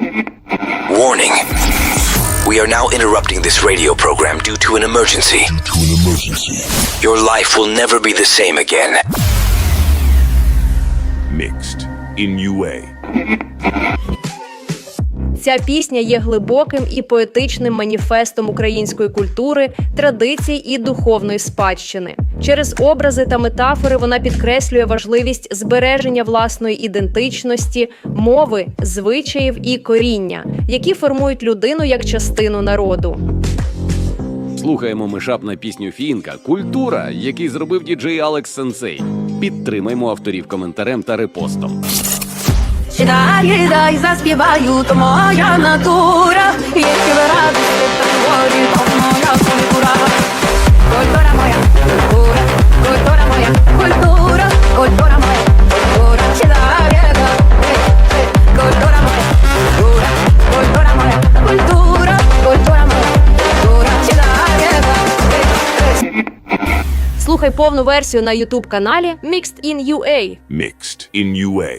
Warning. We are now interrupting this radio program due to an emergency. Due to an emergency. Your life will never be the same again. Mixed in UA. Ця пісня є глибоким і поетичним маніфестом української культури, традицій і духовної спадщини. Через образи та метафори вона підкреслює важливість збереження власної ідентичності, мови, звичаїв і коріння, які формують людину як частину народу. Слухаємо мишап на пісню Фінка Культура, який зробив діджей Алекс Сенсей. Підтримаймо авторів коментарем та репостом. Сідає, дай заспіваю, то моя натура. Якщо ви Слухай повну версію на Ютуб каналі Mixed in UA. Mixed in UA.